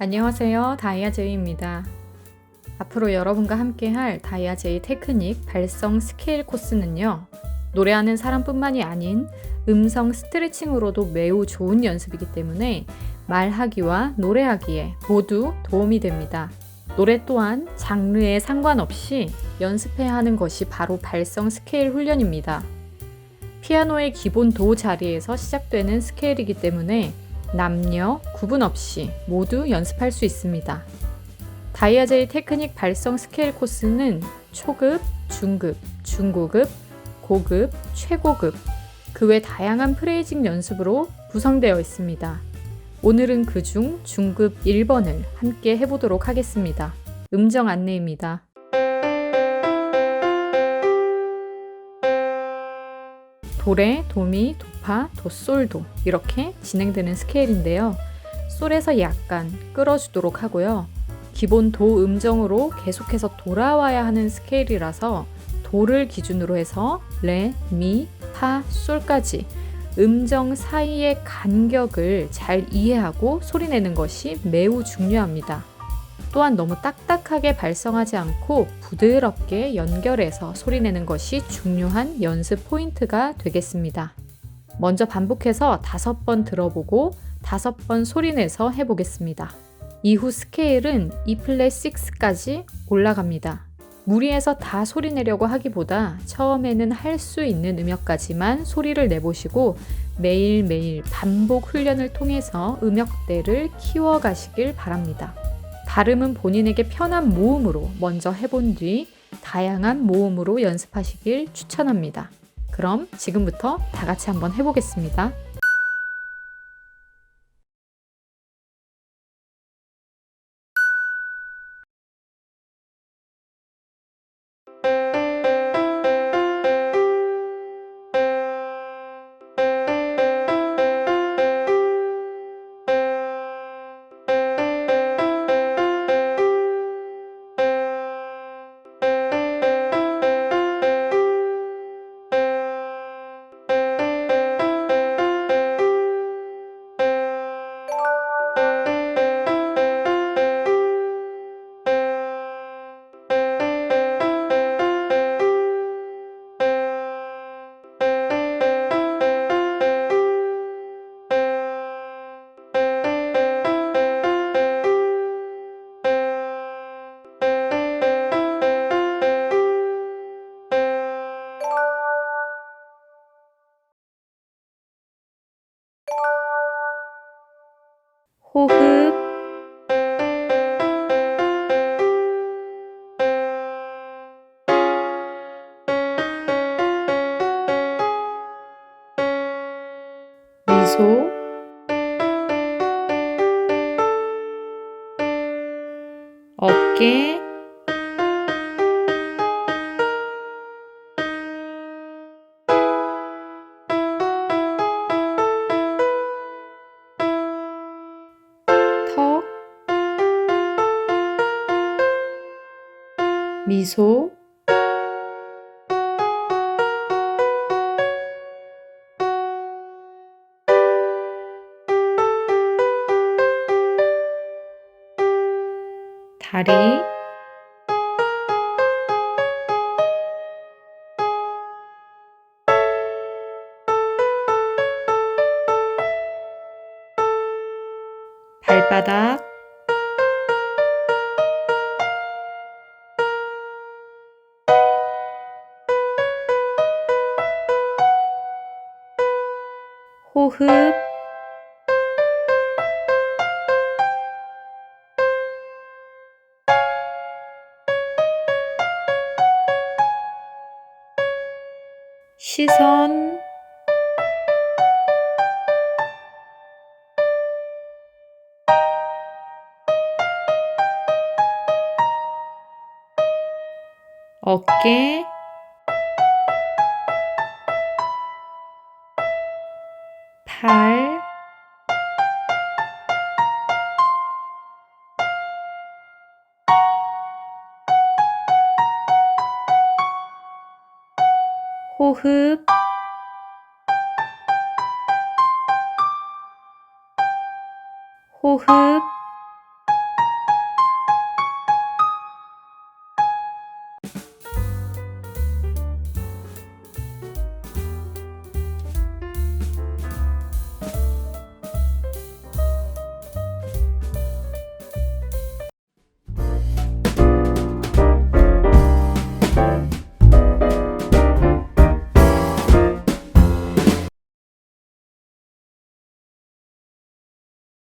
안녕하세요. 다이아 제이입니다. 앞으로 여러분과 함께 할 다이아 제이 테크닉 발성 스케일 코스는요. 노래하는 사람뿐만이 아닌 음성 스트레칭으로도 매우 좋은 연습이기 때문에 말하기와 노래하기에 모두 도움이 됩니다. 노래 또한 장르에 상관없이 연습해야 하는 것이 바로 발성 스케일 훈련입니다. 피아노의 기본 도 자리에서 시작되는 스케일이기 때문에 남녀 구분 없이 모두 연습할 수 있습니다. 다이아제이 테크닉 발성 스케일 코스는 초급, 중급, 중고급, 고급, 최고급, 그 외 다양한 프레이징 연습으로 구성되어 있습니다. 오늘은 그 중 중급 1번을 함께 해보도록 하겠습니다. 음정 안내입니다. 도레, 도미, 도파, 도솔도 이렇게 진행되는 스케일인데요. 솔에서 약간 끌어주도록 하고요. 기본 도 음정으로 계속해서 돌아와야 하는 스케일이라서 도를 기준으로 해서 레, 미, 파, 솔까지 음정 사이의 간격을 잘 이해하고 소리내는 것이 매우 중요합니다. 또한 너무 딱딱하게 발성하지 않고 부드럽게 연결해서 소리내는 것이 중요한 연습 포인트가 되겠습니다. 먼저 반복해서 다섯 번 들어보고 다섯 번 소리내서 해보겠습니다. 이후 스케일은 E 플랫 6까지 올라갑니다. 무리해서 다 소리 내려고 하기보다 처음에는 할 수 있는 음역까지만 소리를 내보시고 매일매일 반복 훈련을 통해서 음역대를 키워가시길 바랍니다. 발음은 본인에게 편한 모음으로 먼저 해본 뒤 다양한 모음으로 연습하시길 추천합니다. 그럼 지금부터 다 같이 한번 해보겠습니다. 미소 어깨. 턱. 미소 다리. 발바닥. 호흡 시선. 어깨. 팔 호흡, 호흡,